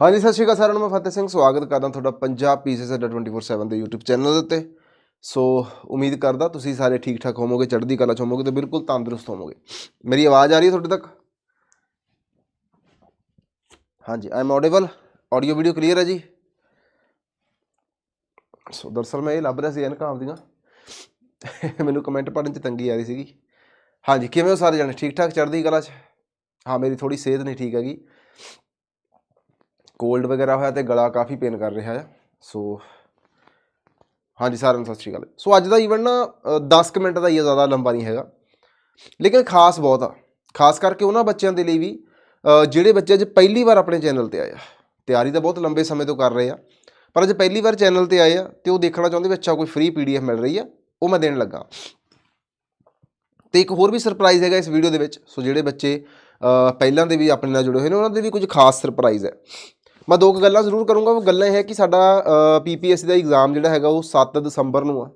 ਹਾਂਜੀ, ਸਤਿ ਸ਼੍ਰੀ ਅਕਾਲ ਸਾਰਿਆਂ ਨੂੰ, ਮੈਂ ਫਤਿਹ ਸਿੰਘ, ਸਵਾਗਤ ਕਰਦਾ ਤੁਹਾਡਾ ਪੰਜਾਬ ਪੀਸੀਐਸ ਅੱਡਾ 24/7 ਦੇ YouTube ਚੈਨਲ ਦੇ ਉੱਤੇ। ਸੋ ਉਮੀਦ ਕਰਦਾ ਤੁਸੀਂ ਸਾਰੇ ਠੀਕ ਠਾਕ ਹੋਵੋਗੇ, ਚੜ੍ਹਦੀ ਕਲਾ ਚ ਹੋਵੋਗੇ ਤੇ ਬਿਲਕੁਲ ਤੰਦਰੁਸਤ ਹੋਵੋਗੇ। ਮੇਰੀ ਆਵਾਜ਼ ਆ ਰਹੀ ਹੈ ਤੁਹਾਡੇ ਤੱਕ? ਹਾਂਜੀ I am audible audio video clear ਹੈ ਜੀ? ਸੋ ਦਰਸਲ ਮੈਂ ਇਹ ਲੱਭ ਰਿਹਾ ਸੀ ਐਨਕਾਂ ਆਪਦੀਆਂ ਮੈਨੂੰ ਕਮੈਂਟ ਪੜਨ ਚ ਤੰਗੀ ਆ ਰਹੀ ਸੀਗੀ। ਹਾਂਜੀ, ਕਿਵੇਂ ਹੋ ਸਾਰੇ ਜਣੇ? ਠੀਕ ਠਾਕ ਚੜ੍ਹਦੀ ਕਲਾ ਚ? ਹਾਂ, ਮੇਰੀ ਥੋੜੀ ਸਿਹਤ ਨਹੀਂ ਠੀਕ ਹੈਗੀ। ਕੋਲਡ ਵਗੈਰਾ ਹੋਇਆ ਤੇ ਗਲਾ ਕਾਫੀ ਪੇਨ ਕਰ ਰਿਹਾ ਆ। ਸੋ ਹਾਂਜੀ ਸਾਰਿਆਂ ਨੂੰ ਸਤਿ ਸ਼੍ਰੀ ਅਕਾਲ। ਸੋ ਅੱਜ ਦਾ ਇਵੈਂਟ ਨਾ ਅ, 10 ਕੁ ਮਿੰਟ ਦਾ ਹੀ ਹੈ ਜ਼ਿਆਦਾ ਲੰਬਾ ਨਹੀਂ ਹੈਗਾ। ਲੇਕਿਨ ਖਾਸ ਬਹੁਤ ਆ। ਖਾਸ ਕਰਕੇ ਉਹਨਾਂ ਬੱਚਿਆਂ ਦੇ ਲਈ ਵੀ ਜਿਹੜੇ ਬੱਚੇ ਅੱਜ ਪਹਿਲੀ ਵਾਰ ਆਪਣੇ ਚੈਨਲ ਤੇ ਆਏ ਆ। ਤਿਆਰੀ ਤਾਂ ਬਹੁਤ ਲੰਬੇ ਸਮੇਂ ਤੋਂ ਕਰ ਰਹੇ ਆ। ਪਰ ਅੱਜ ਪਹਿਲੀ ਵਾਰ ਚੈਨਲ ਤੇ ਆਏ ਆ ਤੇ ਉਹ ਦੇਖਣਾ ਚਾਹੁੰਦੇ ਵੀ ਅੱਛਾ ਕੋਈ ਫ੍ਰੀ ਪੀਡੀਐਫ ਮਿਲ ਰਹੀ ਆ ਉਹ ਮੈਂ ਦੇਣ ਲੱਗਾ। ਤੇ ਇੱਕ ਹੋਰ ਵੀ ਸਰਪ੍ਰਾਈਜ਼ ਹੈਗਾ ਇਸ ਵੀਡੀਓ ਦੇ ਵਿੱਚ। ਸੋ ਜਿਹੜੇ ਬੱਚੇ ਪਹਿਲਾਂ ਦੇ ਵੀ ਆਪਣੇ ਨਾਲ ਜੁੜੇ ਹੋਏ ਨੇ ਉਹਨਾਂ ਦੇ ਵੀ ਕੁਝ ਖਾਸ ਸਰਪ੍ਰਾਈਜ਼ ਹੈ। ਮੈਂ ਦੋ ਕੁ ਗੱਲਾਂ ਜ਼ਰੂਰ ਕਰੂੰਗਾ, ਉਹ ਗੱਲਾਂ ਇਹ ਹੈ ਕਿ ਸਾਡਾ ਪੀਪੀਐਸਸੀ ਦਾ ਐਗਜ਼ਾਮ ਜਿਹੜਾ ਹੈਗਾ ਉਹ 7 ਦਸੰਬਰ ਨੂੰ ਆ।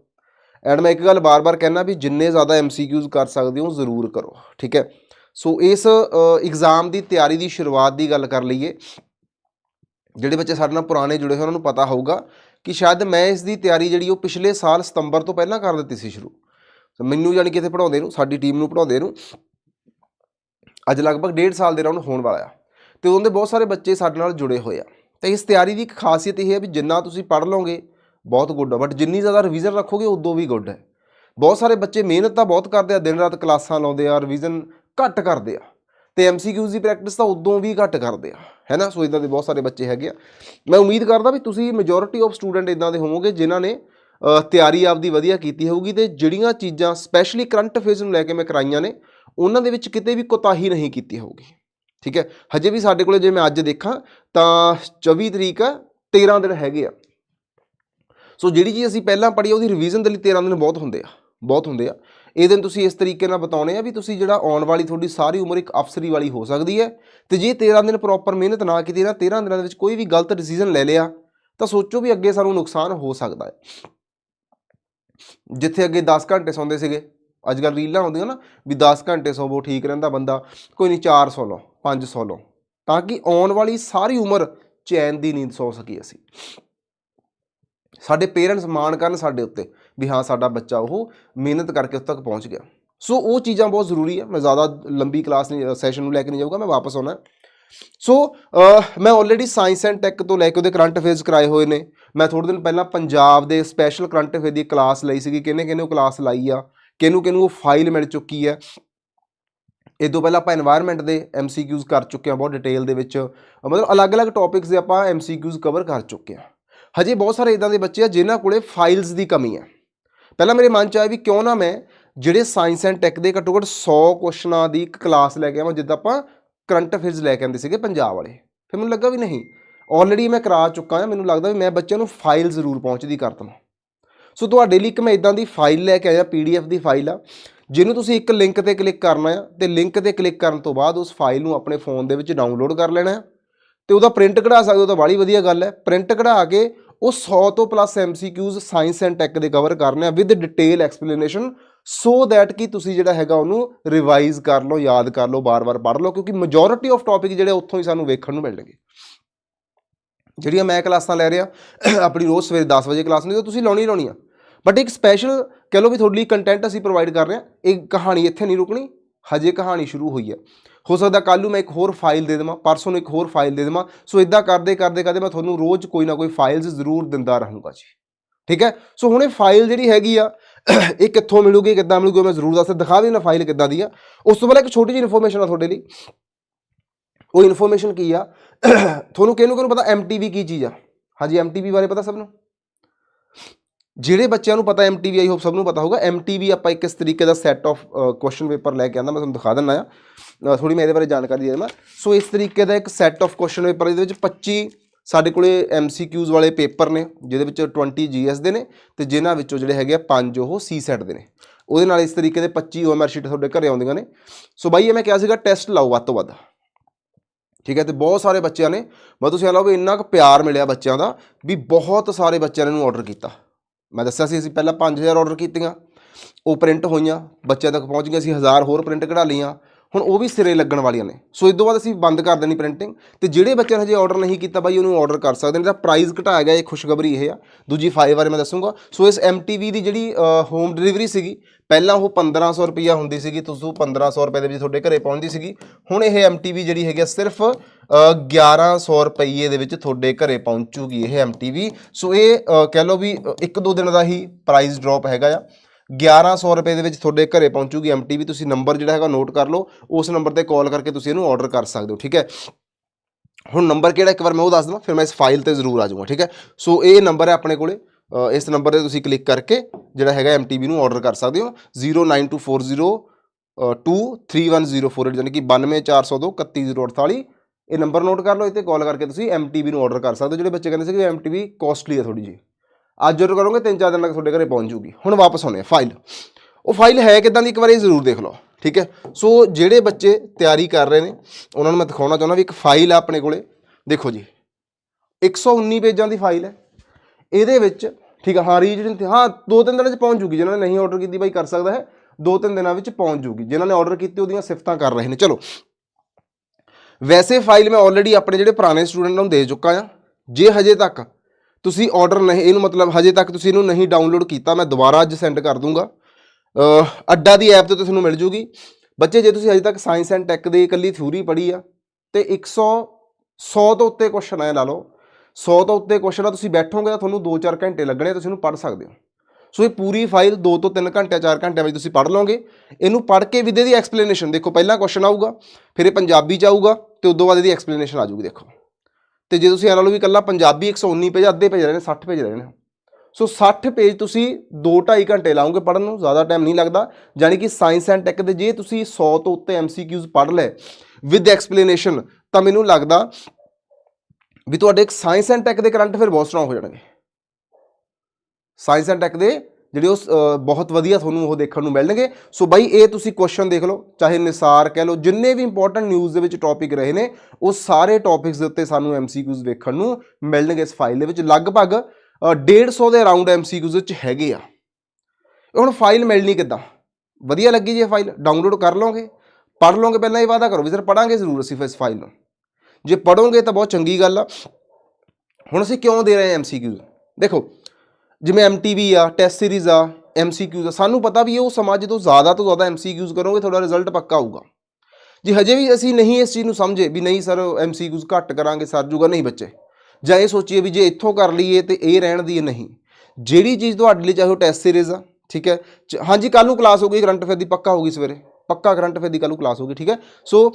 ਐਂਡ ਮੈਂ ਇੱਕ ਗੱਲ ਬਾਰ-ਬਾਰ ਕਹਿਣਾ ਵੀ ਜਿੰਨੇ ਜ਼ਿਆਦਾ ਐਮਸੀਕਿਊਜ਼ ਕਰ ਸਕਦੇ ਹੋ ਜ਼ਰੂਰ ਕਰੋ, ਠੀਕ ਹੈ? ਸੋ ਇਸ ਐਗਜ਼ਾਮ ਦੀ ਤਿਆਰੀ ਦੀ ਸ਼ੁਰੂਆਤ ਦੀ ਗੱਲ ਕਰ ਲਈਏ, ਜਿਹੜੇ ਬੱਚੇ ਸਾਡੇ ਨਾਲ ਪੁਰਾਣੇ ਜੁੜੇ ਹੋਏ ਉਹਨਾਂ ਨੂੰ ਪਤਾ ਹੋਊਗਾ ਕਿ ਸ਼ਾਇਦ ਮੈਂ ਇਸ ਦੀ ਤਿਆਰੀ ਜਿਹੜੀ ਉਹ ਪਿਛਲੇ ਸਾਲ ਸਤੰਬਰ ਤੋਂ ਪਹਿਲਾਂ ਕਰ ਦਿੱਤੀ ਸੀ ਸ਼ੁਰੂ। ਤੇ ਮੈਨੂੰ ਯਾਨੀ ਕਿ ਇੱਥੇ ਪੜਾਉਂਦੇ ਨੂੰ, ਸਾਡੀ ਟੀਮ ਨੂੰ ਪੜਾਉਂਦੇ ਨੂੰ ਅੱਜ ਲਗਭਗ 1.5 ਸਾਲ ਦੇ ਰਾਉਂਡ ਹੋਣ ਵਾਲਾ ਆ। ਤੇ ਉਹਦੇ ਬਹੁਤ ਸਾਰੇ ਬੱਚੇ ਸਾਡੇ ਨਾਲ ਜੁੜੇ ਹੋਏ ਆ। ਤੇ ਇਸ ਤਿਆਰੀ ਦੀ ਇੱਕ ਖਾਸੀਅਤ ਇਹ ਹੈ ਵੀ ਜਿੰਨਾ ਤੁਸੀਂ ਪੜ੍ਹ ਲਓਗੇ, ਬਹੁਤ ਗੁੱਡ ਆ। ਬਟ ਜਿੰਨੀ ਜ਼ਿਆਦਾ ਰਿਵੀਜ਼ਨ ਰੱਖੋਗੇ, ਉਦੋਂ ਵੀ ਗੁੱਡ ਹੈ ਬਹੁਤ ਸਾਰੇ ਬੱਚੇ ਮਿਹਨਤ ਤਾਂ ਬਹੁਤ ਕਰਦੇ ਆ, ਦਿਨ ਰਾਤ ਕਲਾਸਾਂ ਲਾਉਂਦੇ ਆ ਰਿਵੀਜ਼ਨ ਘੱਟ ਕਰਦੇ ਆ। ਤੇ ਐਮਸੀਕਿਊਜ਼ ਦੀ ਪ੍ਰੈਕਟਿਸ ਤਾਂ ਉਦੋਂ ਵੀ ਘੱਟ ਕਰਦੇ ਆ, ਹੈ ਨਾ? ਸੋ ਇਦਾਂ ਦੇ ਬਹੁਤ ਸਾਰੇ ਬੱਚੇ ਹੈਗੇ ਆ। ਮੈਂ ਉਮੀਦ ਕਰਦਾ ਵੀ ਤੁਸੀਂ ਮੈਜੋਰਿਟੀ ਆਫ ਸਟੂਡੈਂਟ ਇਦਾਂ ਦੇ ਹੋਵੋਗੇ, ਜਿਨ੍ਹਾਂ ਨੇ ਤਿਆਰੀ ਆਪਦੀ ਵਧੀਆ ਕੀਤੀ ਹੋਊਗੀ ਤੇ ਜਿਹੜੀਆਂ ਚੀਜ਼ਾਂ ਸਪੈਸ਼ਲੀ ਕਰੰਟ ਅਫੇਅਰਸ ਨੂੰ ਲੈ ਕੇ ਮੈਂ ਕਰਾਈਆਂ ਨੇ, ਉਹਨਾਂ ਦੇ ਵਿੱਚ ਕਿਤੇ ਵੀ ਕੋਤਾਹੀ ਨਹੀਂ ਕੀਤੀ ਹੋਊਗੀ। ਠੀਕ ਹੈ? ਹਜੇ ਵੀ ਸਾਡੇ ਕੋਲੇ ਜੇ ਮੈਂ ਅੱਜ ਦੇਖਾਂ, ਤਾਂ 24 ਤਰੀਕ ਆ 13 ਦਿਨ ਹੈਗੇ ਆ। ਸੋ ਜਿਹੜੀ ਚੀਜ਼ ਅਸੀਂ ਪਹਿਲਾਂ ਪੜ੍ਹੀ ਉਹਦੀ ਰਿਵੀਜ਼ਨ ਦੇ ਲਈ 13 ਦਿਨ ਬਹੁਤ ਹੁੰਦੇ ਆ, ਬਹੁਤ ਹੁੰਦੇ ਆ। ਇਹ ਦਿਨ ਤੁਸੀਂ ਇਸ ਤਰੀਕੇ ਨਾਲ ਬਤਾਉਣੇ ਆ ਵੀ ਤੁਸੀਂ ਜਿਹੜਾ ਆਉਣ ਵਾਲੀ ਤੁਹਾਡੀ ਸਾਰੀ ਉਮਰ ਇੱਕ ਅਫਸਰੀ ਵਾਲੀ ਹੋ ਸਕਦੀ ਹੈ ਤੇ ਜੇ 13 ਦਿਨ ਪ੍ਰੋਪਰ ਮਿਹਨਤ ਨਾ ਕੀਤੀ ਨਾ 13 ਦਿਨਾਂ ਦੇ ਵਿੱਚ ਕੋਈ ਵੀ ਗਲਤ ਡਿਸੀਜਨ ਲੈ ਲਿਆ, ਤਾਂ ਸੋਚੋ ਵੀ ਅੱਗੇ ਸਾਨੂੰ ਨੁਕਸਾਨ ਹੋ ਸਕਦਾ ਹੈ। ਜਿੱਥੇ ਅੱਗੇ 10 ਘੰਟੇ ਸੌਂਦੇ ਸੀਗੇ, ਅੱਜ ਕੱਲ੍ਹ ਰੀਲਾਂ ਆਉਂਦੀਆਂ ਨਾ ਵੀ 10 ਘੰਟੇ ਸੌਵੋ, ਠੀਕ ਰਹਿੰਦਾ ਬੰਦਾ, ਕੋਈ ਨਹੀਂ 400 ਲਓ। 500 ਲਓ, ਤਾਂ ਕਿ ਆਉਣ ਵਾਲੀ ਸਾਰੀ ਉਮਰ ਚੈਨ ਦੀ ਨੀਂਦ ਸੌ ਸਕੀ ਅਸੀਂ। ਸਾਡੇ ਪੇਰੈਂਟਸ ਮਾਣ ਕਰਨ ਸਾਡੇ ਉੱਤੇ ਵੀ ਹਾਂ, ਸਾਡਾ ਬੱਚਾ ਉਹ ਮਿਹਨਤ ਕਰਕੇ ਉੱਥੇ ਤੱਕ ਪਹੁੰਚ ਗਿਆ। ਸੋ ਉਹ ਚੀਜ਼ਾਂ ਬਹੁਤ ਜ਼ਰੂਰੀ ਹੈ ਮੈਂ ਜ਼ਿਆਦਾ ਲੰਬੀ ਕਲਾਸ ਨਹੀਂ ਸੈਸ਼ਨ ਨੂੰ ਲੈ ਕੇ ਨਹੀਂ ਜਾਊਗਾ, ਮੈਂ ਵਾਪਸ ਆਉਣਾ। ਸੋ ਮੈਂ ਆਲਰੇਡੀ ਸਾਇੰਸ ਐਂਡ ਟੈਕ ਤੋਂ ਲੈ ਕੇ ਉਹਦੇ ਕਰੰਟ ਅਫੇਅਰਸ ਕਰਾਏ ਹੋਏ ਨੇ। ਮੈਂ ਥੋੜੇ ਦਿਨ ਪਹਿਲਾਂ ਪੰਜਾਬ ਦੇ ਸਪੈਸ਼ਲ ਕਰੰਟ ਅਫੇਅਰ ਦੀ ਕਲਾਸ ਲਈ ਸੀਗੀ। ਕਿਹਨੇ ਕਿਹਨੇ ਉਹ ਕਲਾਸ ਲਾਈ ਆ? ਕਿਹਨੂੰ ਕਿਹਨੂੰ ਉਹ ਫਾਈਲ ਮਿਲ ਚੁੱਕੀ ਹੈ ਇਹ ਤੋਂ ਪਹਿਲਾਂ ਆਪਾਂ এনवायरमेंट ਦੇ ਐਮਸੀਕਿਊਜ਼ ਕਰ ਚੁੱਕੇ ਹਾਂ ਬਹੁਤ ਡਿਟੇਲ ਦੇ ਵਿੱਚ। ਮਤਲਬ ਅਲੱਗ-ਅਲੱਗ ਟੌਪਿਕਸ ਦੇ ਆਪਾਂ ਐਮਸੀਕਿਊਜ਼ ਕਵਰ ਕਰ ਚੁੱਕੇ ਹਾਂ। ਹਜੇ ਬਹੁਤ ਸਾਰੇ ਇਦਾਂ ਦੇ ਬੱਚੇ ਆ ਜਿਨ੍ਹਾਂ ਕੋਲੇ ਫਾਈਲਸ ਦੀ ਕਮੀ ਹੈ। ਪਹਿਲਾਂ ਮੇਰੇ ਮਨ ਚ ਆਇਆ ਵੀ ਕਿਉਂ ਨਾ ਮੈਂ ਜਿਹੜੇ ਸਾਇੰਸ ਐਂਡ ਟੈਕ ਦੇ ਘੱਟੋ ਘੱਟ 100 ਕੁਐਸਚਨਾਂ ਦੀ ਇੱਕ ਕਲਾਸ ਲੈ ਕੇ ਆਵਾਂ, ਜਿੱਦਾਂ ਆਪਾਂ ਕਰੰਟ ਅਫੇਅਰਸ ਲੈ ਕੇ ਆਂਦੇ ਸੀਗੇ ਪੰਜਾਬ ਵਾਲੇ। ਫਿਰ ਮੈਨੂੰ ਲੱਗਾ ਵੀ ਨਹੀਂ ਆਲਰੇਡੀ ਮੈਂ ਕਰਾ ਚੁੱਕਾ ਹਾਂ, ਮੈਨੂੰ ਲੱਗਦਾ ਵੀ ਮੈਂ ਬੱਚਿਆਂ ਨੂੰ ਫਾਈਲ ਜ਼ਰੂਰ ਪਹੁੰਚਦੀ ਕਰ ਦਵਾਂ। ਸੋ ਤੁਹਾਡੇ ਲਈ ਇੱਕ ਮੈਂ ਇਦਾਂ ਦੀ ਫਾਈਲ ਲੈ ਕੇ ਆਇਆ ਪੀਡੀਐਫ ਦੀ ਫਾਈਲ ਆ। ਜਿਹਨੂੰ ਤੁਸੀਂ ਇੱਕ ਲਿੰਕ ਤੇ ਕਲਿੱਕ ਕਰਨਾ ਆ, ਤੇ ਲਿੰਕ ਤੇ ਕਲਿੱਕ ਕਰਨ ਤੋਂ ਬਾਅਦ ਉਸ ਫਾਈਲ ਨੂੰ ਆਪਣੇ ਫੋਨ ਦੇ ਵਿੱਚ ਡਾਊਨਲੋਡ ਕਰ ਲੈਣਾ ਹੈ ਤੇ ਉਹਦਾ ਪ੍ਰਿੰਟ ਕਢਾ ਸਕਦੇ ਹੋ ਤਾਂ ਬਾਲੀ ਵਧੀਆ ਗੱਲ ਹੈ। ਪ੍ਰਿੰਟ ਕਢਾ ਕੇ ਉਹ 100 ਤੋਂ plus MCQs science and tech ਦੇ ਕਵਰ ਕਰਨੇ ਆ with detail explanation so that ਕਿ ਤੁਸੀਂ ਜਿਹੜਾ ਹੈਗਾ ਉਹਨੂੰ ਰਿਵਾਈਜ਼ ਕਰ ਲਓ, ਯਾਦ ਕਰ ਲਓ ਬਾਰ-ਬਾਰ ਪੜ੍ਹ ਲਓ, ਕਿਉਂਕਿ ਮੈਜੋਰਿਟੀ ਆਫ ਟੌਪਿਕ ਜਿਹੜੇ ਉੱਥੋਂ ਹੀ ਸਾਨੂੰ ਵੇਖਣ ਨੂੰ ਮਿਲਣਗੇ। ਜਿਹੜੀਆਂ ਮੈਂ ਕਲਾਸਾਂ ਲੈ ਰਿਹਾ, ਆਪਣੀ ਰੋਜ਼ ਸਵੇਰੇ 10 ਵਜੇ ਕਲਾਸ ਹੁੰਦੀ ਤਾਂ ਤੁਸੀਂ ਲਾਉਣੀ ਲਾਉਣੀ ਆ। ਬਟ ਇੱਕ ਸਪੈਸ਼ਲ ਕਹ ਲਓ ਵੀ ਤੁਹਾਡੇ ਲਈ ਕੰਟੈਂਟ ਅਸੀਂ ਪ੍ਰੋਵਾਈਡ ਕਰ ਰਹੇ ਹਾਂ, ਇਹ ਕਹਾਣੀ ਇੱਥੇ ਨਹੀਂ ਰੁਕਣੀ, ਹਜੇ ਕਹਾਣੀ ਸ਼ੁਰੂ ਹੋਈ ਹੈ। ਹੋ ਸਕਦਾ ਕੱਲ੍ਹ ਨੂੰ ਮੈਂ ਇੱਕ ਹੋਰ ਫਾਈਲ ਦੇ ਦੇਵਾਂ, ਪਰਸੋਂ ਨੂੰ ਇੱਕ ਹੋਰ ਫਾਈਲ ਦੇ ਦੇਵਾਂ, ਸੋ ਇਦਾਂ ਕਰਦੇ ਕਰਦੇ ਕਰਦੇ ਮੈਂ ਤੁਹਾਨੂੰ ਰੋਜ਼ ਕੋਈ ਨਾ ਕੋਈ ਫਾਈਲਸ ਜ਼ਰੂਰ ਦਿੰਦਾ ਰਹੂੰਗਾ ਜੀ। ਠੀਕ ਹੈ? ਸੋ ਹੁਣ ਇਹ ਫਾਈਲ ਜਿਹੜੀ ਹੈਗੀ ਆ, ਇਹ ਕਿੱਥੋਂ ਮਿਲੂਗੀ, ਕਿੱਦਾਂ ਮਿਲੂਗੀ ਮੈਂ ਜ਼ਰੂਰ ਦੱਸ ਦਿਖਾ ਦੇਣਾ ਫਾਈਲ ਕਿੱਦਾਂ ਦੀ ਆ। ਉਸ ਤੋਂ ਪਹਿਲਾਂ ਇੱਕ ਛੋਟੀ ਜਿਹੀ ਇਨਫੋਰਮੇਸ਼ਨ ਆ ਤੁਹਾਡੇ ਲਈ। ਉਹ ਇਨਫੋਰਮੇਸ਼ਨ ਕੀ ਆ? ਤੁਹਾਨੂੰ ਕਿਹਨੂੰ ਕਿਹਨੂੰ ਪਤਾ? ਐਮਟੀਵੀ ਕੀ ਚੀਜ਼ ਆ? ਹਾਂਜੀ ਐਮਟੀਵੀ ਬਾਰੇ ਪਤਾ ਸਭ ਨੂੰ? ਜਿਹੜੇ ਬੱਚਿਆਂ ਨੂੰ ਪਤਾ ਐਮਟੀਵੀ ਆਈ ਹੋਪ ਸਭ ਨੂੰ ਪਤਾ ਹੋਊਗਾ ਐਮਟੀਵੀ ਆਪਾਂ ਇੱਕ ਇਸ ਤਰੀਕੇ ਦਾ ਸੈੱਟ ਆਫ ਕੁਐਸਚਨ ਪੇਪਰ ਲੈ ਕੇ ਆਂਦਾ ਮੈਂ ਤੁਹਾਨੂੰ ਦਿਖਾ ਦਿੰਦਾ ਆ ਥੋੜੀ ਮੈਂ ਇਹਦੇ ਬਾਰੇ ਜਾਣਕਾਰੀ ਦੇ ਦੇਵਾਂ ਸੋ ਇਸ ਤਰੀਕੇ ਦਾ ਇੱਕ ਸੈੱਟ ਆਫ ਕੁਐਸਚਨ ਪੇਪਰ ਇਹਦੇ ਵਿੱਚ 25 ਸਾਡੇ ਕੋਲੇ ਐਮਸੀਕਿਊਜ਼ ਵਾਲੇ ਪੇਪਰ ਨੇ, ਜਿਹਦੇ ਵਿੱਚ 20 ਜੀਐਸ ਦੇ ਨੇ ਤੇ ਜਿਨ੍ਹਾਂ ਵਿੱਚੋਂ ਜਿਹੜੇ ਹੈਗੇ ਆ ਪੰਜ ਉਹ ਸੀ ਸੈਟ ਦੇ ਨੇ। ਉਹਦੇ ਨਾਲ ਇਸ ਤਰੀਕੇ ਦੇ 25 ਓਐਮਆਰ ਸ਼ੀਟ ਤੁਹਾਡੇ ਘਰੇ ਆਉਂਦੀਆਂ ਨੇ। ਸੋ ਬਾਈ, ਇਹ ਮੈਂ ਕਿਹਾ ਸੀਗਾ ਟੈਸਟ ਲਾਓ ਵੱਧ ਤੋਂ ਵੱਧ। ਠੀਕ ਹੈ, ਤੇ ਬਹੁਤ ਸਾਰੇ ਬੱਚਿਆਂ ਨੇ ਮੈਂ ਤੁਸੀਂ ਲਓ ਵੀ ਇੰਨਾ ਕੁ ਪਿਆਰ ਮਿਲਿਆ ਬੱਚਿਆਂ ਦਾ ਵੀ ਬਹੁਤ ਸਾਰੇ ਬੱਚਿਆਂ ਨੇ ਇਹਨੂੰ ਆਰਡਰ ਕੀਤਾ। ਮੈਂ ਦੱਸਿਆ ਸੀ, ਅਸੀਂ ਪਹਿਲਾਂ 5000 ਆਰਡਰ ਕੀਤੀਆਂ, ਉਹ ਪ੍ਰਿੰਟ ਹੋਈਆਂ, ਬੱਚਿਆਂ ਤੱਕ ਪਹੁੰਚ ਗਈਆਂ, ਅਸੀਂ ਹਜ਼ਾਰ ਹੋਰ ਪ੍ਰਿੰਟ ਕਢਾ ਲਈਆਂ। ਹੁਣ ਉਹ ਵੀ ਸਿਰੇ ਲੱਗਣ ਵਾਲੀਆਂ ਨੇ। ਸੋ ਇਸ ਤੋਂ ਬਾਅਦ ਅਸੀਂ ਬੰਦ ਕਰ ਦੇਣੀ ਪ੍ਰਿੰਟਿੰਗ ਤੇ ਜਿਹੜੇ ਬੱਚਿਆਂ ਨੇ ਹਜੇ ਆਰਡਰ ਨਹੀਂ ਕੀਤਾ ਬਾਈ ਉਹਨੂੰ ਆਰਡਰ ਕਰ ਸਕਦੇ ਨੇ। ਇਹਦਾ ਪ੍ਰਾਈਸ ਘਟਾਇਆ ਗਿਆ ਇਹ ਖੁਸ਼ਖਬਰੀ ਇਹ ਆ। ਦੂਜੀ ਫਾਈਲ ਬਾਰੇ ਮੈਂ ਦੱਸੂਗਾ। ਸੋ ਇਸ MTV ਦੀ ਜਿਹੜੀ ਹੋਮ ਡਿਲੀਵਰੀ ਸੀਗੀ ਪਹਿਲਾਂ ਉਹ 1500 ਰੁਪਈਆ ਹੁੰਦੀ ਸੀਗੀ ਤੁਸੀਂ 1500 ਰੁਪਏ ਦੇ ਵਿੱਚ ਤੁਹਾਡੇ ਘਰੇ ਪਹੁੰਚਦੀ ਸੀਗੀ। ਹੁਣ ਇਹ MTV ਜਿਹੜੀ ਹੈਗੀ ਆ ਸਿਰਫ ਅ, 1100 ਰੁਪਈਏ ਦੇ ਵਿੱਚ ਤੁਹਾਡੇ ਘਰੇ ਪਹੁੰਚੂਗੀ ਇਹ MTV ਸੋ ਇਹ ਕਹਿ ਲਓ ਵੀ ਇੱਕ ਦੋ ਦਿਨ ਦਾ ਹੀ ਪ੍ਰਾਈਸ ਡ੍ਰੌਪ ਹੈਗਾ ਆ। 1100 ਰੁਪਏ ਦੇ ਵਿੱਚ ਤੁਹਾਡੇ ਘਰੇ ਪਹੁੰਚੂਗੀ MTV ਤੁਸੀਂ ਨੰਬਰ ਜਿਹੜਾ ਹੈਗਾ ਨੋਟ ਕਰ ਲਓ, ਉਸ ਨੰਬਰ ਤੇ ਕਾਲ ਕਰਕੇ ਤੁਸੀਂ ਇਹਨੂੰ ਆਰਡਰ ਕਰ ਸਕਦੇ ਹੋ, ਠੀਕ ਹੈ? ਹੁਣ ਨੰਬਰ ਕਿਹੜਾ, ਇੱਕ ਵਾਰ ਮੈਂ ਉਹ ਦੱਸ ਦਵਾਂ ਫਿਰ ਮੈਂ ਇਸ ਫਾਈਲ ਤੇ ਜ਼ਰੂਰ ਆ ਜਾਊਂਗਾ, ਠੀਕ ਹੈ? ਸੋ ਇਹ ਨੰਬਰ ਹੈ ਆਪਣੇ ਕੋਲੇ ਇਸ ਨੰਬਰ ਤੇ ਤੁਸੀਂ ਕਲਿੱਕ ਕਰਕੇ ਜਿਹੜਾ ਹੈਗਾ MTV ਨੂੰ ਆਰਡਰ ਕਰ ਸਕਦੇ ਹੋ 09240 23104 ਯਾਨੀ ਕਿ 92402 31048 ਇਹ ਨੰਬਰ ਨੋਟ ਕਰ ਲਓ ਇਹ ਤੇ ਕਾਲ ਕਰਕੇ ਤੁਸੀਂ MTV ਨੂੰ ਆਰਡਰ ਕਰ ਸਕਦੇ ਹੋ, ਜਿਹੜੇ ਬੱਚੇ ਕਹਿੰਦੇ ਸੀ ਕਿ MTV ਕਾਸਟਲੀ ਹੈ ਥੋੜੀ ਜੀ ਅੱਜ ਆਰਡਰ ਕਰੋਗੇ, ਤਿੰਨ ਚਾਰ ਦਿਨ ਤੱਕ ਤੁਹਾਡੇ ਘਰੇ ਪਹੁੰਚ ਜੂਗੀ ਹੁਣ ਵਾਪਸ ਆਉਣੇ ਆ ਫਾਈਲ ਉਹ ਫਾਈਲ ਹੈ ਕਿਦਾਂ ਦੀ, ਇੱਕ ਵਾਰੀ ਜ਼ਰੂਰ ਦੇਖ ਲਓ, ਠੀਕ ਹੈ? ਸੋ ਜਿਹੜੇ ਬੱਚੇ ਤਿਆਰੀ ਕਰ ਰਹੇ ਨੇ, ਉਹਨਾਂ ਨੂੰ ਮੈਂ ਦਿਖਾਉਣਾ ਚਾਹੁੰਦਾ ਵੀ ਇੱਕ ਫਾਈਲ ਆ ਆਪਣੇ ਕੋਲੇ। ਦੇਖੋ ਜੀ 119 ਪੇਜਾਂ ਦੀ ਫਾਈਲ ਹੈ। ਇਹਦੇ ਵਿੱਚ, ਠੀਕ ਹੈ ਹਾਂ ਰੀਜਨ ਹਾਂ, ਦੋ ਤਿੰਨ ਦਿਨਾਂ 'ਚ ਪਹੁੰਚ ਜੂਗੀ ਜਿਨ੍ਹਾਂ ਨੇ ਨਹੀਂ ਆਰਡਰ ਕੀਤੀ ਬਾਈ, ਕਰ ਸਕਦਾ ਹੈ। ਦੋ ਤਿੰਨ ਦਿਨਾਂ ਵਿੱਚ ਪਹੁੰਚ ਜੂਗੀ ਜਿਨ੍ਹਾਂ ਨੇ ਆਰਡਰ ਕੀਤੀ, ਉਹਦੀਆਂ ਸਿਫਤਾਂ ਕਰ ਰਹੇ ਨੇ। ਚਲੋ, ਵੈਸੇ ਫਾਈਲ ਮੈਂ ਆਲਰੇਡੀ ਆਪਣੇ ਜਿਹੜੇ ਪੁਰਾਣੇ ਸਟੂਡੈਂਟ ਨੂੰ ਦੇ ਚੁੱਕਾ ਆ। ਜੇ ਹਜੇ ਤੱਕ ਤੁਸੀਂ ਆਰਡਰ ਨਹੀਂ, ਇਹਨੂੰ ਮਤਲਬ ਹਜੇ ਤੱਕ ਤੁਸੀਂ ਇਹਨੂੰ ਨਹੀਂ ਡਾਊਨਲੋਡ ਕੀਤਾ, ਮੈਂ ਦੁਬਾਰਾ ਅੱਜ ਸੈਂਡ ਕਰ ਦੂੰਗਾ। ਅੱਡਾ ਦੀ ਐਪ ਤੇ ਤੁਹਾਨੂੰ ਮਿਲ ਜੂਗੀ। ਬੱਚੇ, ਜੇ ਤੁਸੀਂ ਹਜੇ ਤੱਕ ਸਾਇੰਸ ਐਂਡ ਟੈਕ ਦੀ ਇਕੱਲੀ ਥਿਊਰੀ ਪੜ੍ਹੀ ਆ, ਤੇ 100 100 ਤੋਂ ਉੱਤੇ ਕੁਐਸਚਨ ਆਏ ਲਾ ਲਓ। 100 ਤੋਂ ਉੱਤੇ ਕੁਐਸਚਨ ਆ, ਤੁਸੀਂ ਬੈਠੋਗੇ ਤਾਂ ਤੁਹਾਨੂੰ 2-4 ਘੰਟੇ ਲੱਗਣੇ ਤੁਸੀਂ ਇਹਨੂੰ ਪੜ੍ਹ ਸਕਦੇ ਹੋ। ਸੋ ਇਹ ਪੂਰੀ ਫਾਈਲ 2 ਤੋਂ 3 ਘੰਟੇ 4 ਘੰਟਿਆਂ ਵਿੱਚ ਤੁਸੀਂ ਪੜ੍ਹ ਲਓਗੇ। ਇਹਨੂੰ ਪੜ੍ਹ ਕੇ ਵੀ ਦੀ ਐਕਸਪਲੇਨੇਸ਼ਨ ਦੇਖੋ, ਪਹਿਲਾਂ ਕੁਐਸਚਨ ਆਊਗਾ, ਫਿਰ ਇਹ ਪੰਜਾਬੀ ਚ ਆਊਗਾ, ਤੇ ਉਦੋਂ ਬਾਅਦ ਇਹਦੀ ਐਕਸਪਲੇਨੇਸ਼ਨ ਆ ਜਾਊਗੀ ਦੇਖੋ। ਤੇ ਜੇ ਤੁਸੀਂ ਇਹ ਲਾ ਲਓ ਵੀ ਇਕੱਲਾ ਪੰਜਾਬੀ 119 ਪੇਜ ਅੱਧੇ ਪੇਜ ਰਹੇ ਨੇ 60 ਪੇਜ ਰਹੇ ਨੇ ਸੋ 60 ਪੇਜ ਤੁਸੀਂ 2-2.5 ਘੰਟੇ ਲਾਓਗੇ ਪੜ੍ਹਨ ਨੂੰ, ਜ਼ਿਆਦਾ ਟਾਈਮ ਨਹੀਂ ਲੱਗਦਾ। ਯਾਨੀ ਕਿ ਸਾਇੰਸ ਐਂਡ ਟੈਕ ਦੇ ਜੇ ਤੁਸੀਂ 100 ਤੋਂ ਉੱਤੇ ਐਮਸੀਕਿਊਜ਼ ਪੜ੍ਹ ਲਏ ਵਿਦ ਐਕਸਪਲੇਨੇਸ਼ਨ ਤਾਂ ਮੈਨੂੰ ਲੱਗਦਾ ਵੀ ਤੁਹਾਡੇ ਸਾਇੰਸ ਐਂਡ ਟੈਕ ਦੇ ਕਰੰਟ ਫਿਰ ਬਹੁਤ ਸਟਰੋਂਗ ਹੋ ਜਾਣਗੇ। ਸਾਇੰਸ ਐਂਡ ਟੈਕ ਦੇ ਜਿਹੜੇ ਉਹ ਬਹੁਤ ਵਧੀਆ ਤੁਹਾਨੂੰ ਉਹ ਦੇਖਣ ਨੂੰ ਮਿਲਣਗੇ। ਸੋ ਬਾਈ ਇਹ ਤੁਸੀਂ ਕੁਐਸਚਨ ਦੇਖ ਲਓ ਚਾਹੇ ਨਿਸਾਰ ਕਹਿ ਲਓ ਜਿੰਨੇ ਵੀ ਇੰਪੋਰਟੈਂਟ ਨਿਊਜ਼ ਦੇ ਵਿੱਚ ਟੌਪਿਕ ਰਹੇ ਨੇ ਉਹ ਸਾਰੇ ਟੌਪਿਕਸ ਦੇ ਉੱਤੇ ਸਾਨੂੰ ਐਮਸੀਕਿਊਜ਼ ਵੇਖਣ ਨੂੰ ਮਿਲਣਗੇ ਇਸ ਫਾਈਲ ਦੇ ਵਿੱਚ। ਲਗਭਗ ਅ, 150 ਦੇ ਅਰਾਊਂਡ ਐਮਸੀਕਿਊਜ਼ ਵਿੱਚ ਹੈਗੇ ਆ। ਇਹ ਹੁਣ ਫਾਈਲ ਮਿਲਣੀ ਕਿੱਦਾਂ? ਵਧੀਆ ਲੱਗੀ ਜੀ ਇਹ ਫਾਈਲ ਡਾਊਨਲੋਡ ਕਰ ਲਓਗੇ। ਪੜ੍ਹ ਲਓਗੇ ਪਹਿਲਾਂ ਇਹ ਵਾਅਦਾ ਕਰੋ ਵੀ ਸਰ ਪੜਾਂਗੇ ਜ਼ਰੂਰ ਅਸੀਂ ਫਿਰ ਇਸ ਫਾਈਲ ਨੂੰ। ਜੇ ਪੜੋਗੇ ਤਾਂ ਬਹੁਤ ਚੰਗੀ ਗੱਲ ਆ। ਹੁਣ ਅਸੀਂ ਕਿਉਂ ਦੇ ਰਹੇ ਹਾਂ ਐਮਸੀਕਿਊਜ਼ ਦੇਖੋ ਜਿਵੇਂ ਐਮਟੀਵੀ ਆ ਟੈਸਟ ਸੀਰੀਜ਼ ਆ ਐਮਸੀਕਿਊਜ਼ ਆ, ਸਾਨੂੰ ਪਤਾ ਵੀ ਉਹ ਸਮਾਂ ਜਦੋਂ ਜ਼ਿਆਦਾ ਤੋਂ ਜ਼ਿਆਦਾ ਐਮਸੀਕਿਊਜ਼ ਕਰੋਗੇ, ਤੁਹਾਡਾ ਰਿਜ਼ਲਟ ਪੱਕਾ ਆਊਗਾ ਜੇ ਹਜੇ ਵੀ ਅਸੀਂ ਨਹੀਂ ਇਸ ਚੀਜ਼ ਨੂੰ ਸਮਝੇ ਵੀ ਨਹੀਂ ਸਰ ਐਮਸੀਕਿਊਜ਼ ਘੱਟ ਕਰਾਂਗੇ, ਸਰ ਜੂਗਾ, ਨਹੀਂ ਬੱਚੇ। ਜਾਂ ਇਹ ਸੋਚੀਏ ਵੀ ਜੇ ਇੱਥੋਂ ਕਰ ਲਈਏ ਤੇ ਇਹ ਰਹਿਣ ਦੀ ਨਹੀਂ। ਜਿਹੜੀ ਚੀਜ਼ ਤੁਹਾਡੇ ਲਈ ਚਾਹੇ ਉਹ ਟੈਸਟ ਸੀਰੀਜ਼ ਆ, ਠੀਕ ਹੈ? ਚ- ਹਾਂਜੀ ਕੱਲ ਨੂੰ ਕਲਾਸ ਹੋਊਗੀ, ਕਰੰਟ ਅਫੇਅਰ ਦੀ ਪੱਕਾ ਹੋਊਗੀ ਸਵੇਰੇ। ਪੱਕਾ ਕਰੰਟ ਅਫੇਅਰ ਦੀ ਕੱਲ ਨੂੰ ਕਲਾਸ ਹੋਊਗੀ, ਠੀਕ ਹੈ? ਸੋ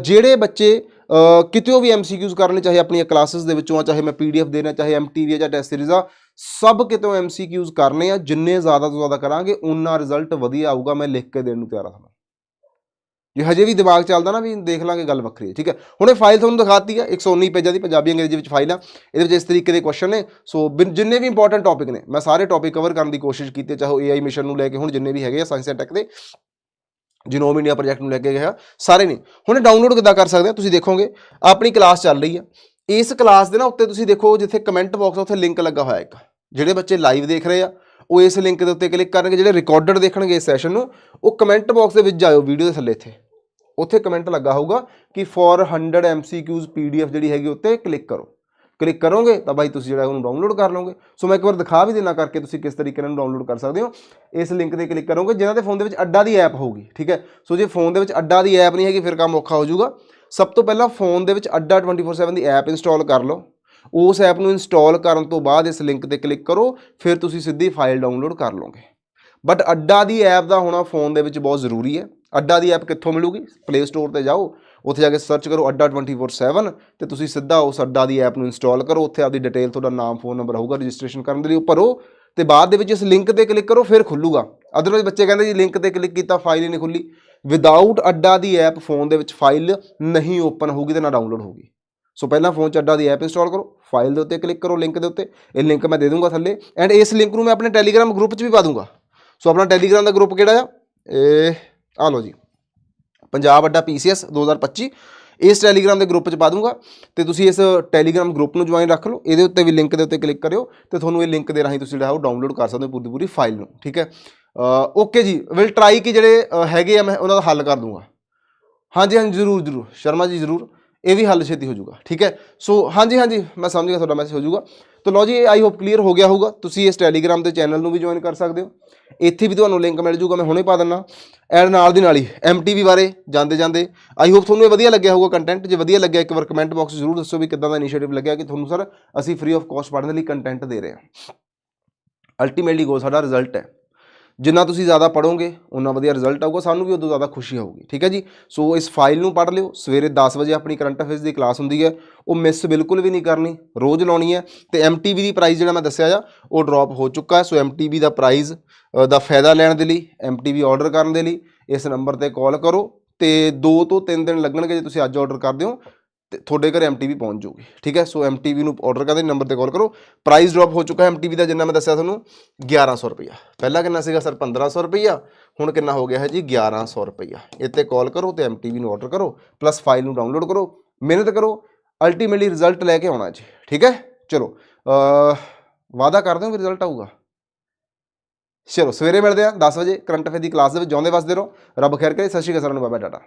ਜਿਹੜੇ ਬੱਚੇ ਕਿਤੇ ਵੀ ਐਮਸੀਕਿਊਜ਼ ਕਰਨੇ ਚਾਹੇ ਆਪਣੀਆਂ ਕਲਾਸਿਸ ਦੇ ਵਿੱਚੋਂ ਆ ਚਾਹੇ ਮੈਂ ਪੀਡੀਐਫ ਦੇਣਾ ਚਾਹੇ ਐਮਟੀਵੀ ਜਾਂ ਟੈਸਟ ਸੀਰੀਜ਼ ਆ ਸਭ ਕਿਤੋਂ ਐਮਸੀਕਿਊਜ਼ ਕਰਨੇ ਆ ਜਿੰਨੇ ਜ਼ਿਆਦਾ ਤੋਂ ਜ਼ਿਆਦਾ ਕਰਾਂਗੇ ਉਨਾ ਰਿਜ਼ਲਟ ਵਧੀਆ ਆਊਗਾ ਮੈਂ ਲਿਖ ਕੇ ਦੇਣ ਨੂੰ ਤਿਆਰ ਆ ਤੁਹਾਨੂੰ। ਜੇ ਹਜੇ ਵੀ ਦਿਮਾਗ ਚੱਲਦਾ ਨਾ ਵੀ ਦੇਖ ਲਾਂਗੇ ਗੱਲ ਵੱਖਰੀ ਹੈ ਠੀਕ ਹੈ ਹੁਣ ਇਹ ਫਾਈਲ ਤੁਹਾਨੂੰ ਦਿਖਾਤੀ ਆ 119 ਪੇਜਾਂ ਦੀ ਪੰਜਾਬੀ ਅੰਗਰੇਜ਼ੀ ਵਿੱਚ ਫਾਈਲ ਆ ਇਹਦੇ ਵਿੱਚ ਇਸ ਤਰੀਕੇ ਦੇ ਕੁਐਸਚਨ ਨੇ। ਸੋ ਬਿਨ- ਜਿੰਨੇ ਵੀ ਇੰਪੋਰਟੈਂਟ ਟੌਪਿਕ ਨੇ ਮੈਂ ਸਾਰੇ ਟੌਪਿਕ ਕਵਰ ਕਰਨ ਦੀ ਕੋਸ਼ਿਸ਼ ਕੀਤੀ ਹੈ, ਚਾਹੇ ਉਹ ਏਆਈ ਮਿਸ਼ਨ ਨੂੰ ਲੈ ਕੇ ਹੁਣ ਜਿੰਨੇ ਵੀ ਹੈਗੇ ਆ ਸਾਇੰਸ ਐਂਡ ਟੈਕ ਦੇ। ਜਿਨੋਮ ਇੰਡੀਆ ਪ੍ਰੋਜੈਕਟ ਨੂੰ ਲੈ ਕੇ ਗਿਆ ਸਾਰੇ ਨੇ। ਹੁਣ ਡਾਊਨਲੋਡ ਕਿੱਦਾਂ ਕਰ ਸਕਦੇ ਆ? ਤੁਸੀਂ ਦੇਖੋਗੇ, ਆਪਣੀ ਕਲਾਸ ਚੱਲ ਰਹੀ ਆ। ਇਸ ਕਲਾਸ ਦੇ ਨਾ ਉੱਤੇ ਤੁਸੀਂ ਦੇਖੋ, ਜਿੱਥੇ ਕਮੈਂਟ ਬਾਕਸ ਆ, ਉੱਥੇ ਲਿੰਕ ਲੱਗਾ ਹੋਇਆ ਇੱਕ। ਜਿਹੜੇ ਬੱਚੇ ਲਾਈਵ ਦੇਖ ਰਹੇ ਆ, ਉਹ ਇਸ ਲਿੰਕ ਦੇ ਉੱਤੇ ਕਲਿੱਕ ਕਰਨਗੇ, ਜਿਹੜੇ ਰਿਕਾਰਡਡ ਦੇਖਣਗੇ ਇਸ ਸੈਸ਼ਨ ਨੂੰ, ਉਹ ਕਮੈਂਟ ਬਾਕਸ ਦੇ ਵਿੱਚ ਜਾਇਓ ਵੀਡੀਓ ਦੇ ਥੱਲੇ ਇੱਥੇ। ਉੱਥੇ ਕਮੈਂਟ ਲੱਗਾ ਹੋਊਗਾ ਕਿ ਫॉर 100 MCQs PDF ਜਿਹੜੀ ਹੈਗੀ, ਉੱਤੇ ਕਲਿੱਕ ਕਰੋ। ਕਲਿੱਕ ਕਰੋਗੇ ਤਾਂ ਬਾਈ ਤੁਸੀਂ ਜਿਹੜਾ ਉਹਨੂੰ ਡਾਊਨਲੋਡ ਕਰ ਲਓਗੇ। ਸੋ ਮੈਂ ਇੱਕ ਵਾਰ ਦਿਖਾ ਵੀ ਦੇਣਾ ਕਰਕੇ ਤੁਸੀਂ ਕਿਸ ਤਰੀਕੇ ਨਾਲ ਡਾਊਨਲੋਡ ਕਰ ਸਕਦੇ ਹੋ। ਇਸ ਲਿੰਕ ਤੇ ਕਲਿੱਕ ਕਰੋਗੇ, ਜਿਨ੍ਹਾਂ ਦੇ ਫੋਨ ਦੇ ਵਿੱਚ ਅੱਡਾ ਦੀ ਐਪ ਹੋਊਗੀ, ਠੀਕ ਹੈ? ਸੋ ਜੇ ਫੋਨ ਦੇ ਵਿੱਚ ਅੱਡਾ ਦੀ ਐਪ ਨਹੀਂ ਹੈਗੀ, ਫਿਰ ਕੰਮ ਔਖਾ ਹੋ ਜਾਊਗਾ। ਸਭ ਤੋਂ ਪਹਿਲਾਂ ਫੋਨ ਦੇ ਵਿੱਚ ਅੱਡਾ 24/7 ਦੀ ਐਪ ਇੰਸਟਾਲ ਕਰ ਲਓ। ਉਸ ਐਪ ਨੂੰ ਇੰਸਟਾਲ ਕਰਨ ਤੋਂ ਬਾਅਦ ਇਸ ਲਿੰਕ ਤੇ ਕਲਿੱਕ ਕਰੋ, ਫਿਰ ਤੁਸੀਂ ਸਿੱਧੀ ਫਾਈਲ ਡਾਊਨਲੋਡ ਕਰ ਲਓਗੇ। ਬਟ ਅੱਡਾ ਦੀ ਐਪ ਦਾ ਹੋਣਾ ਫੋਨ ਦੇ ਵਿੱਚ ਬਹੁਤ ਜ਼ਰੂਰੀ ਹੈ। ਅੱਡਾ ਦੀ ਐਪ ਕਿੱਥੋਂ ਮਿਲੂਗੀ? ਪਲੇ ਸਟੋਰ ਤੇ ਜਾਓ, ਉੱਥੇ ਜਾ ਕੇ ਸਰਚ ਕਰੋ ਅੱਡਾ 24/7 ਤੇ ਤੁਸੀਂ ਸਿੱਧਾ ਉਸ ਅੱਡਾ ਦੀ ਐਪ ਨੂੰ ਇੰਸਟਾਲ ਕਰੋ, ਉੱਥੇ ਆਪਦੀ ਡਿਟੇਲ ਤੁਹਾਡਾ ਨਾਮ ਫੋਨ ਨੰਬਰ ਹੋਊਗਾ ਰਜਿਸਟ੍ਰੇਸ਼ਨ ਕਰਨ ਦੇ ਲਈ ਉਹ ਭਰੋ ਤੇ ਬਾਅਦ ਦੇ ਵਿੱਚ ਇਸ ਲਿੰਕ ਤੇ ਕਲਿੱਕ ਕਰੋ, ਫਿਰ ਖੁੱਲੂਗਾ। ਅਦਰਵਾਈਜ਼ ਬੱਚੇ ਕਹਿੰਦੇ ਜੀ ਲਿੰਕ ਤੇ ਕਲਿੱਕ ਕੀਤਾ ਫਾਈਲ ਹੀ ਨਹੀਂ ਖੁੱਲੀ। ਵਿਦਆਊਟ ਅੱਡਾ ਦੀ ਐਪ ਫੋਨ ਦੇ ਵਿੱਚ ਫਾਈਲ ਨਹੀਂ ਓਪਨ ਹੋਊਗੀ ਤੇ ਨਾ ਡਾਊਨਲੋਡ ਹੋਊਗੀ। ਸੋ ਪਹਿਲਾਂ ਫੋਨ 'ਚ ਅੱਡਾ ਦੀ ਐਪ ਇੰਸਟਾਲ ਕਰੋ ਫਾਈਲ ਦੇ ਉੱਤੇ ਕਲਿੱਕ ਕਰੋ ਲਿੰਕ ਦੇ ਉੱਤੇ। ਇਹ ਲਿੰਕ ਮੈਂ ਦੇ ਦੂੰਗਾ ਥੱਲੇ ਐਂਡ ਇਸ ਲਿੰਕ ਨੂੰ ਮੈਂ ਆਪਣੇ ਟੈਲੀਗ੍ਰਾਮ ਗਰੁੱਪ 'ਚ ਵੀ ਪਾ ਦੂੰਗਾ। ਸੋ ਆਪਣਾ ਟੈਲੀਗ੍ਰਾਮ ਦਾ ਗਰੁੱਪ ਕਿਹੜਾ ਆ? ਇਹ ਆ ਲਓ ਜੀ। ਪੰਜਾਬ ਅੱਡਾ ਪੀਸੀਐਸ 2025 ਇਸ ਟੈਲੀਗ੍ਰਾਮ ਦੇ ਗਰੁੱਪ 'ਚ ਪਾ ਦੂੰਗਾ ਤੇ ਤੁਸੀਂ ਇਸ ਟੈਲੀਗ੍ਰਾਮ ਗਰੁੱਪ ਨੂੰ ਜੁਆਇਨ ਰੱਖ ਲਓ। ਇਹਦੇ ਉੱਤੇ ਵੀ ਲਿੰਕ ਦੇ ਉੱਤੇ ਕਲਿੱਕ ਕਰਿਓ ਤੇ ਤੁਹਾਨੂੰ ਇਹ ਲਿੰਕ ਦੇ ਰਾਹੀਂ ਤੁਸੀਂ ਜਿਹੜਾ ਉਹ ਡਾਊਨਲੋਡ ਕਰ ਸਕਦੇ ਹੋ ਪੂਰੀ ਪੂਰੀ ਫਾਈਲ ਨੂੰ, ਠੀਕ ਹੈ? ਓਕੇ ਜੀ ਵਿਲ ਟਰਾਈ ਕਿ ਜਿਹੜੇ ਹੈਗੇ ਆ, ਮੈਂ ਉਹਨਾਂ ਦਾ ਹੱਲ ਕਰ ਦੂੰਗਾ। ਹਾਂਜੀ ਹਾਂਜੀ, ਜ਼ਰੂਰ ਜ਼ਰੂਰ। ਸ਼ਰਮਾ ਜੀ, ਜ਼ਰੂਰ। ਇਹ ਵੀ ਹੱਲ ਛੇਤੀ ਹੋ ਜਾਊਗਾ, ਠੀਕ ਹੈ? ਸੋ ਹਾਂਜੀ ਹਾਂਜੀ, ਮੈਂ ਸਮਝ ਗਿਆ ਤੁਹਾਡਾ ਮੈਸੇਜ ਹੋ ਜਾਊਗਾ। ਤਾਂ ਲਓ ਜੀ ਆਈ ਹੋਪ ਕਲੀਅਰ ਹੋ ਗਿਆ ਹੋਊਗਾ। ਤੁਸੀਂ ਇਸ ਟੈਲੀਗ੍ਰਾਮ ਦੇ ਚੈਨਲ ਨੂੰ ਵੀ ਜੁਆਇਨ ਕਰ ਸਕਦੇ ਹੋ। ਇੱਥੇ ਵੀ ਤੁਹਾਨੂੰ ਲਿੰਕ ਮਿਲ ਜੂਗਾ ਮੈਂ ਹੁਣੇ ਪਾ ਦਿੰਦਾ। ਐਡ ਨਾਲ ਦੀ ਨਾਲ ਹੀ ਐਮਟੀਵੀ ਬਾਰੇ ਜਾਂਦੇ ਜਾਂਦੇ ਆਈ ਹੋਪ ਤੁਹਾਨੂੰ ਇਹ ਵਧੀਆ ਲੱਗਿਆ ਹੋਊਗਾ ਕੰਟੈਂਟ ਜੇ ਵਧੀਆ ਲੱਗਿਆ, ਇੱਕ ਵਾਰ ਕਮੈਂਟ ਬਾਕਸ ਜ਼ਰੂਰ ਦੱਸੋ ਵੀ ਕਿੱਦਾਂ ਦਾ ਇਨੀਸ਼ੀਏਟਿਵ ਲੱਗਿਆ ਕਿ ਤੁਹਾਨੂੰ ਸਰ ਅਸੀਂ ਫ੍ਰੀ ਆਫ ਕਾਸਟ ਪੜ੍ਹਨ ਲਈ ਕੰਟੈਂਟ ਦੇ ਰਹੇ ਹਾਂ। ਅਲਟੀਮੇਟਲੀ ਗੋਲ ਸਾਡਾ ਰਿਜ਼ਲਟ ਹੈ। ਜਿੰਨਾ ਤੁਸੀਂ ਜ਼ਿਆਦਾ ਪੜੋਗੇ ਉਨਾ ਵਧੀਆ ਰਿਜ਼ਲਟ ਆਊਗਾ, ਸਾਨੂੰ ਵੀ ਉਦੋਂ ਜ਼ਿਆਦਾ ਖੁਸ਼ੀ ਹੋਊਗੀ ਠੀਕ ਹੈ ਜੀ? ਸੋ ਇਸ ਫਾਈਲ ਨੂੰ ਪੜ੍ਹ ਲਿਓ। ਸਵੇਰੇ 10 ਵਜੇ ਆਪਣੀ ਕਰੰਟ ਅਫੇਅਰਸ ਦੀ ਕਲਾਸ ਹੁੰਦੀ ਹੈ। ਉਹ ਮਿਸ ਬਿਲਕੁਲ ਵੀ ਨਹੀਂ ਕਰਨੀ। ਰੋਜ਼ ਲਾਉਣੀ ਹੈ। ਤੇ ਐਮਟੀਵੀ ਦੀ ਪ੍ਰਾਈਸ ਜਿਹੜਾ ਮੈਂ ਦੱਸਿਆ ਆ, ਉਹ ਡ੍ਰੌਪ ਹੋ ਚੁੱਕਾ ਹੈ। ਸੋ ਐਮਟੀਵੀ ਦਾ ਪ੍ਰਾਈਸ ਦਾ ਫਾਇਦਾ ਲੈਣ ਦੇ ਲਈ ਐਮਟੀਵੀ ਆਰਡਰ ਕਰਨ ਦੇ ਲਈ, ਇਸ ਨੰਬਰ ਤੇ ਕਾਲ ਕਰੋ। ਤੇ 2 ਤੋਂ 3 ਦਿਨ ਲੱਗਣਗੇ ਜੇ ਤੁਸੀਂ ਅੱਜ ਆਰਡਰ ਕਰਦੇ ਹੋ। ਤੇ ਤੁਹਾਡੇ ਘਰ ਐਮਟੀਵੀ ਪਹੁੰਚ ਜਾਊਗੀ। ਠੀਕ ਹੈ? ਸੋ ਐਮਟੀਵੀ ਨੂੰ ਆਰਡਰ ਕਰਦੇ ਨੰਬਰ ਤੇ ਕਾਲ ਕਰੋ। ਪ੍ਰਾਈਸ ਡ੍ਰੌਪ ਹੋ ਚੁੱਕਾ ਹੈ ਐਮਟੀਵੀ ਦਾ ਜਿੰਨਾ ਮੈਂ ਦੱਸਿਆ ਤੁਹਾਨੂੰ 1100 ਰੁਪਈਆ। ਪਹਿਲਾਂ ਕਿੰਨਾ ਸੀਗਾ ਸਰ? 1500 ਰੁਪਈਆ। ਹੁਣ ਕਿੰਨਾ ਹੋ ਗਿਆ ਹੈ ਜੀ? 1100 ਰੁਪਈਆ। ਇੱਥੇ ਕਾਲ ਕਰੋ ਤੇ ਐਮਟੀਵੀ ਨੂੰ ਆਰਡਰ ਕਰੋ ਪਲੱਸ ਫਾਈਲ ਨੂੰ ਡਾਊਨਲੋਡ ਕਰੋ ਮਿਹਨਤ ਕਰੋ ਅਲਟੀਮੇਟਲੀ ਰਿਜ਼ਲਟ ਲੈ ਕੇ ਆਉਣਾ ਜੀ। ਠੀਕ ਹੈ? ਚਲੋ ਅਹ, ਵਾਅਦਾ ਕਰਦੇ ਹਾਂ ਵੀ ਰਿਜ਼ਲਟ ਆਊਗਾ। ਚਲੋ ਸਵੇਰੇ ਮਿਲਦੇ ਆ 10 ਵਜੇ ਕਰੰਟ ਅਫੇਅਰ ਦੀ ਕਲਾਸ ਦੇ ਵਿੱਚ ਜਾਉਂਦੇ ਵਸਦੇ ਰਹੋ। ਰੱਬ ਖੈਰ ਕਰੇ ਸਤਿ ਸ਼੍ਰੀ ਅਕਾਲ ਸਾਰਿਆਂ ਨੂੰ ਬਾਏ ਟਾਟਾ।